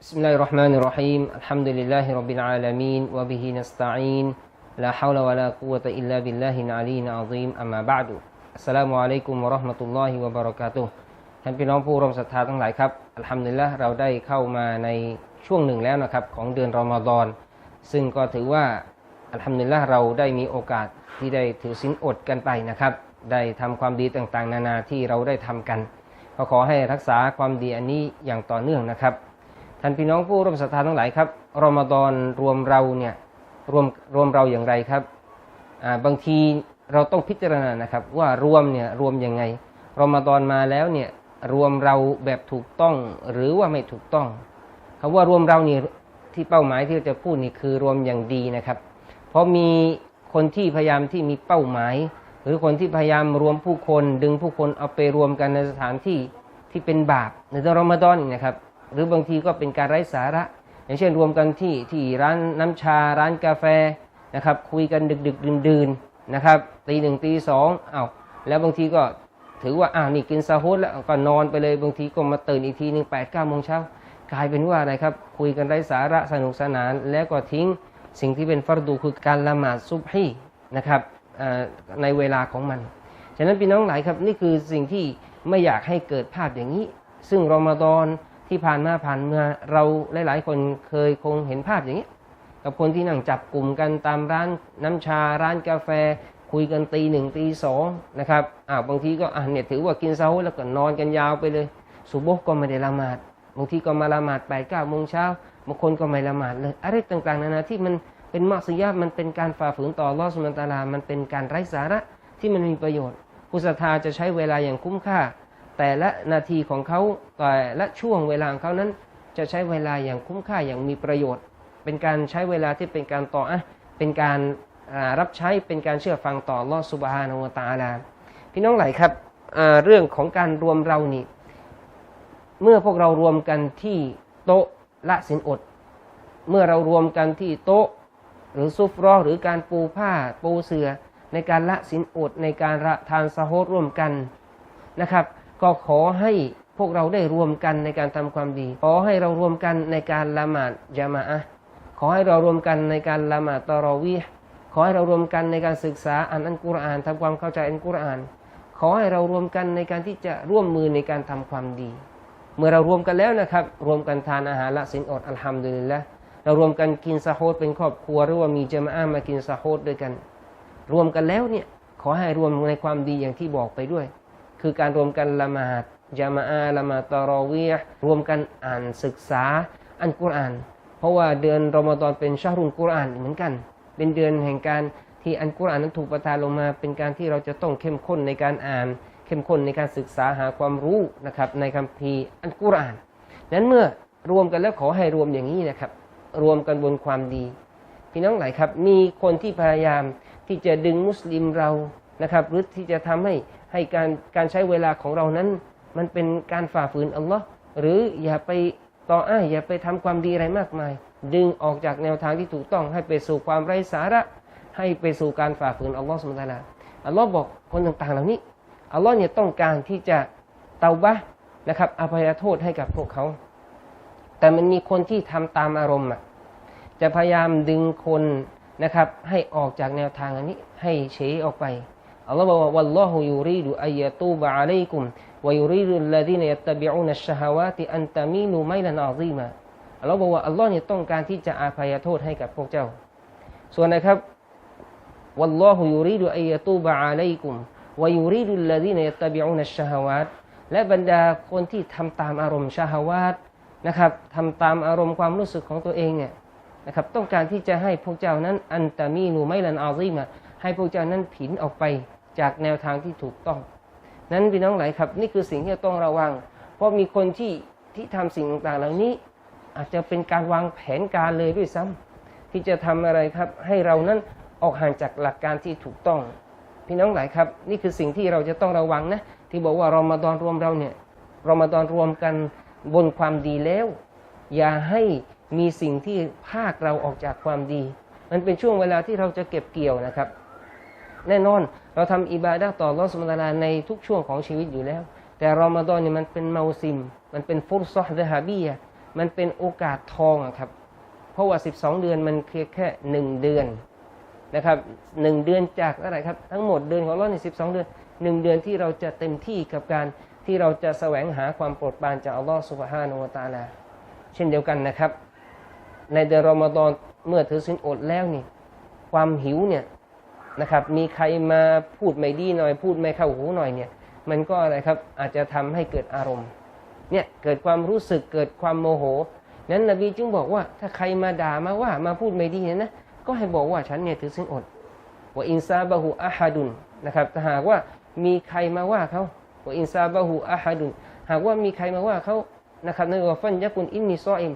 بسم الله الرحمن الرحيم الحمد لله رب العالمين وبه نستعين لا حول ولا قوة إلا بالله العلي العظيم أما بعد السلام عليكم ورحمة الله وبركاته ท่านพี่น้องผู้ร่วมศรัทธาทั้งหลายครับอัลฮัมดุลิละเราได้เข้ามาในช่วงหนึ่งแล้วนะครับของเดือนรอมฎอนซึ่งก็ถือว่าอัลฮัมดุลิละเราได้มีโอกาสที่ได้ถือศีลอดกันไปนะครับ ได้ทำความดีต่างๆ นานาที่เราได้ทำกันก็ขอให้รักษาความดีอันนี้อย่างต่อเนื่องนะครับ ท่านพี่น้องผู้ร่วมศรัทธาทั้งหลายครับรอมฎอนรวมเราเนี่ยรวมรวมเราอย่างไรครับอ่าบางทีเราต้องพิจารณานะครับ ว่ารวมเนี่ยรวมยังไงรอมฎอนมาแล้วเนี่ยรวมเราแบบถูกต้องหรือว่าไม่ถูกต้องคำว่ารวมเราเนี่ยที่เป้าหมายที่เราจะพูดนี่คือรวมอย่างดีนะครับ เพราะมีคนที่พยายามที่มีเป้าหมาย หรือคนที่พยายามรวมผู้คนดึงผู้คนเอาไปรวมกันในสถานที่ที่เป็นบาปในเดือนรอมฎอนนะครับ หรือบางทีก็เป็นการไร้สาระ อย่างเช่นรวมกันที่ที่ร้านน้ำชาร้านกาแฟนะครับคุยกันดึกดึกดื่นดื่นนะครับตีหนึ่งตีสองอ้าวแล้วบางทีก็ถือว่าอ้าวนี่กินซาฮุดแล้วก็นอนไปเลยบางทีก็มาตื่นอีกทีหนึ่งแปดเก้าโมงเช้ากลายเป็นว่าอะไรครับคุยกันไร้สาระสนุกสนาน แล้วก็ทิ้งสิ่งที่เป็นฟัรดูคือการละหมาดซุบฮีนะครับในเวลาของมัน ฉะนั้นพี่น้องหลายครับนี่คือสิ่งที่ไม่อยากให้เกิดภาพอย่างนี้ ซึ่งรอมฎอน ที่ผ่านมาผ่านเมื่อเราหลาย ๆ คนเคยคงเห็นภาพอย่างนี้กับคนที่นั่งจับกลุ่มกันตามร้านน้ำชาร้านกาแฟ คุยกันตีหนึ่งตีสองนะครับอ้าวบางทีก็อะเนี่ยถือว่ากินเช้าแล้วก็นอนกันยาวไปเลยสุโบฮ์ก็ไม่ได้ละหมาดบางทีก็มาละหมาดแปดเก้าโมงเช้าบางคนก็ไม่ละหมาดเลยอะไรต่างๆนานาที่มันเป็นมักซิยะห์มันเป็นการฝ่าฝืนต่ออัลอฮ์สุลตาลา มันเป็นการไร้สาระที่มันมีประโยชน์ผู้ศรัทธาจะใช้เวลาอย่างคุ้มค่า แต่ละนาทีของเขาแต่ละช่วงเวลาของเขานั้น จะใช้เวลาอย่างคุ้มค่าอย่างมีประโยชน์ เป็นการใช้เวลาที่เป็นการต่ออะเป็นการรับใช้เป็นการเชื่อฟังต่อลอสุบฮานวตาลาพี่น้องหลายครับเรื่องของการรวมเรานี่ เมื่อพวกเรารวมกันที่โต๊ะละสินอด เมื่อเรารวมกันที่โต๊ะ หรือซุฟรอหรือการปูผ้าปูเสือในการละสินอดในการละทานสะโฮดร่วมกันนะครับ ก็ขอให้พวกเราได้รวมกันในการทำความดี ขอให้เรารวมกันในการละหมาดยามะอะขอให้เรารวมกันในการละหมาดตะรอวีขอให้เรารวมกันในการศึกษาอ่านอัลกุรอานทำความเข้าใจอัลกุรอาน ขอให้เรารวมกันในการที่จะร่วมมือในการทำความดี เมื่อเรารวมกันแล้วนะครับ รวมกันทานอาหารละสินอดอัลฮัมดุลิลละเรารวมกันกินซะโฮดเป็นครอบครัวหรือว่ามีจามะอะมากินซะโฮดด้วยกัน รวมกันแล้วเนี่ยขอให้รวมในความดีอย่างที่บอกไปด้วย คือการรวมกันละหมาดจามะอาละหมาดตรอวีห์รวมกันอ่านศึกษาอันกุรอาน เพราะว่าเดือนรอมฎอนเป็นชารุนกุรอานเหมือนกัน เป็นเดือนแห่งการที่อันกุรอานนั้นถูกประทานลงมา เป็นการที่เราจะต้องเข้มข้นในการอ่าน เข้มข้นในการศึกษาหาความรู้นะครับในคัมภีร์อันกุรอานนั้นเมื่อรวมกันแล้วขอให้รวมอย่างนี้นะครับ รวมกันบนความดี พี่น้องหลายครับ มีคนที่พยายามที่จะดึงมุสลิมเรา นะครับ หรือที่จะทำให้ให้การการใช้เวลาของเรานั้น มันเป็นการฝ่าฝืนอัลลอฮ์หรืออย่าไปต่ออ้ายอย่าไปทำความดีอะไรมากมาย ดึงออกจากแนวทางที่ถูกต้องให้ไปสู่ความไร้สาระ ให้ไปสู่การฝ่าฝืนอัลลอฮ์สุบตาลาอัลลอฮ์บอกคนต่างๆเหล่านี้อัลลอฮ์เนี่ยต้องการที่จะเตาบะนะครับอภัยโทษให้กับพวกเขา แต่มันมีคนที่ทำตามอารมณ์อะจะพยายามดึงคนนะครับให้ออกจากแนวทางอันนี้ให้เฉยออกไป อัลลอฮ์บอกว่าวัลลอฮุยูรีดุอัยตูบะอะลัยกุมวะยูรีดุลลาดีนยัตตบิอูนัชฮาวาติอันตะมีนูไมลันอาซีมาอัลลอฮ์บอกว่าอัลลอฮ์เนี่ยต้องการที่จะอาภัยโทษให้กับพวกเจ้า ส่วนนะครับวัลลอฮุยูรีดุอัยตูบะอะลัยกุมวะยูรีดุลลาดีนยัตตบิอูนัชฮาวาตและบรรดาคนที่ทำตามอารมณ์ชาฮาวาตนะครับทำตามอารมณ์ความรู้สึกของตัวเองเนี่ยนะครับต้องการที่จะให้พวกเจ้านั้นอันตามีนูไมลันอาซีมาให้พวกเจ้านั้นผินออกไป จากแนวทางที่ถูกต้อง นั้นพี่น้องหลายครับ นี่คือสิ่งที่ต้องระวัง เพราะมีคนที่ที่ทำสิ่งต่างๆเหล่านี้ อาจจะเป็นการวางแผนการเลยด้วยซ้ำที่จะทำอะไรครับ ให้เรานั้นออกห่างจากหลักการที่ถูกต้อง พี่น้องหลายครับ นี่คือสิ่งที่เราจะต้องระวังนะที่บอกว่ารอมฎอนรวมเราเนี่ยรอมฎอนรวมกันบนความดีแล้ว อย่าให้มีสิ่งที่ภาคเราออกจากความดี มันเป็นช่วงเวลาที่เราจะเก็บเกี่ยวนะครับ แน่นอน เราทำอิบาดะต่ออัลลอสุบฮาตาลาในทุกช่วงของชีวิตอยู่แล้ว แต่รอมฎอนเนี่ยมันเป็นเมาซิม มันเป็นฟุรซอฮ์ดะฮาบียะมันเป็นโอกาสทองอะครับ เพราะว่า 12 เดือนมันเพียงแค่ 1 เดือนนะครับหนึ่งเดือนจากอะไรครับ ทั้งหมดเดือนของเราในสิบสเดือนหนึ่งเดือนที่เราจะเต็มที่กับการที่เราจะแสวงหาความโปรดปรานจากอัลลอฮฺสุบฮานาอูตาลาเช่นเดียวกันนะครับ ในเดือนรอมฎอนเมื่อถือสินอดแล้วนี่ความหิวเนี่ย นะครับ มีใครมาพูดไม่ดีหน่อย พูดไม่เข้าหูหน่อยเนี่ย มันก็อะไรครับ อาจจะทำให้เกิดอารมณ์ เนี่ย เกิดความรู้สึก เกิดความโมโห นั้นนบีจึงบอกว่า ถ้าใครมาด่ามาว่ามาพูดไม่ดีเนี่ยนะ ก็ให้บอกว่าฉันเนี่ยถือสินอดว่าอินซาบะฮูอะฮัดุนนะครับถ้าหากว่ามีใครมาว่าเขาว่าอินซาบะฮูอะฮัดุน หากว่ามีใครมาว่าเขานะครับในว่าฟันยะกุนอินนิซออิม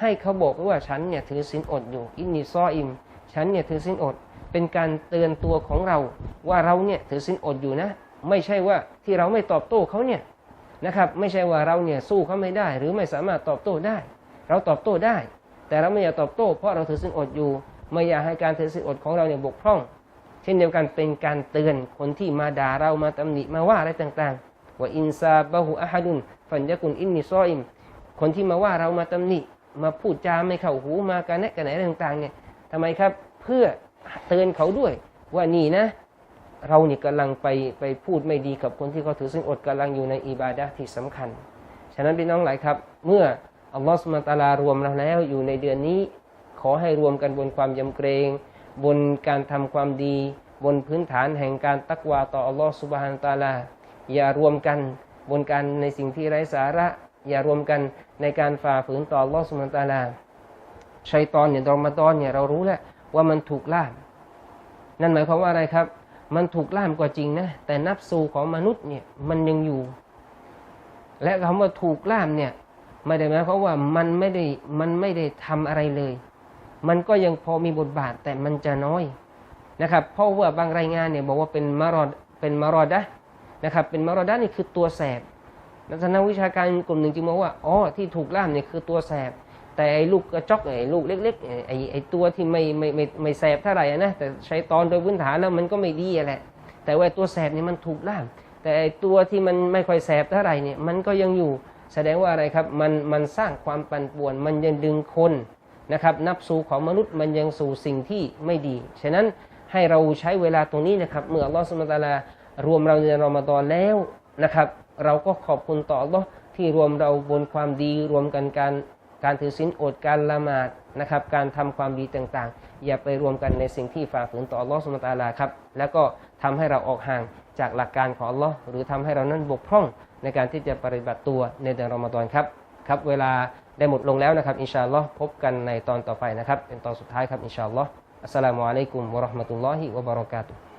ให้เขาบอกว่าฉันเนี่ยถือสินอดอยู่ อินนิซออิม ฉันเนี่ยถือสินอด เป็นการเตือนตัวของเรา ว่าเราเนี่ยถือสินอดอยู่นะ ไม่ใช่ว่าที่เราไม่ตอบโต้เขาเนี่ยนะครับ ไม่ใช่ว่าเราเนี่ยสู้เขาไม่ได้ หรือไม่สามารถตอบโต้ได้ เราตอบโต้ได้ แต่เราไม่อยากตอบโต้ เพราะเราถือสินอดอยู่ ไม่อยากให้การถือสินอดของเราเนี่ยบกพร่อง เช่นเดียวกันเป็นการเตือนคนที่มาด่าเรามาตำหนิมาว่าอะไรต่างๆว่าอินซาบะฮูอะฮัดุนฟันยะกุนอินนิซออิมคนที่มาว่าเรามาตำหนิมาพูดจาไม่เข้าหูมากันแนะกันไหนต่างๆเนี่ยทำไมครับเพื่อ เตือนเขาด้วย ว่านี่นะ เราเนี่ยกำลังไปไปพูดไม่ดีกับคนที่เขาถือสินอดกำลังอยู่ในอิบาดะที่สำคัญ ฉะนั้นพี่น้องหลายครับ เมื่ออัลลอฮฺสุลตาลารวมเราแล้วอยู่ในเดือนนี้ ขอให้รวมกันบนความยำเกรง บนการทำความดี บนพื้นฐานแห่งการตักวาต่ออัลลอฮฺสุบฮานตาลา อย่ารวมกันบนการในสิ่งที่ไร้สาระ อย่ารวมกันในการฝ่าฝืนต่ออัลลอฮฺสุบฮานตาลาชัยตอนเนี่ยรอมฎอนเนี่ยเรารู้แล้ว ว่ามันถูกล่าม นั่นหมายความว่าอะไรครับ มันถูกล่ามก็จริงนะ แต่นับสูของมนุษย์เนี่ยมันยังอยู่ และคำว่าถูกล่ามเนี่ยไม่ได้หมายความว่ามันไม่ได้มันไม่ได้ทำอะไรเลย มันก็ยังพอมีบทบาทแต่มันจะน้อยนะครับ เพราะว่าบางรายงานเนี่ยบอกว่าเป็นมารอดเป็นมารอดะนะครับเป็นมารอดะนี่คือตัวแสบนักวิชาการกลุ่มหนึ่งจึงบอกว่าอ๋อที่ถูกล่ามเนี่ยคือตัวแสบ แต่ไอ้ลูกกระจอกไอ้ลูกเล็กๆไอ้ไอ้ตัวที่ไม่ไม่ไม่ไม่แสบเท่าไหร่นะแต่ใช้ตอนโดยพื้นฐานแล้วมันก็ไม่ดีแหละ แต่ว่าตัวแสบเนี่ยมันถูกล่ามแต่ไอ้ตัวที่มันไม่ค่อยแสบเท่าไหร่เนี่ยมันก็ยังอยู่แสดงว่าอะไรครับมันมันสร้างความปั่นป่วน มันยังดึงคนนะครับนับสู่ของมนุษย์มันยังสู่สิ่งที่ไม่ดี ฉะนั้นให้เราใช้เวลาตรงนี้นะครับเมื่อลอสุลตาลารวมเราในรอมฎอนแล้วนะครับ เราก็ขอบคุณต่อลอที่รวมเราบนความดีรวมกันการ การถือศีลอดการละหมาดนะครับ การทำความดีต่างๆ อย่าไปรวมกันในสิ่งที่ฝ่าฝืนต่ออัลลอฮฺสุลตาลาครับ แล้วก็ทำให้เราออกห่างจากหลักการของอัลลอฮ์หรือทำให้เรานั้นบกพร่องในการที่จะปฏิบัติตัวในเดือนรอมฎอนครับครับ เวลาได้หมดลงแล้วนะครับอินชาอัลลอฮ์พบกันในตอนต่อไปนะครับ เป็นตอนสุดท้ายครับอินชาอัลลอฮ์อัสสลามุอะลัยกุมวะราะห์มะตุลลอฮิวะบะเราะกาตุฮ์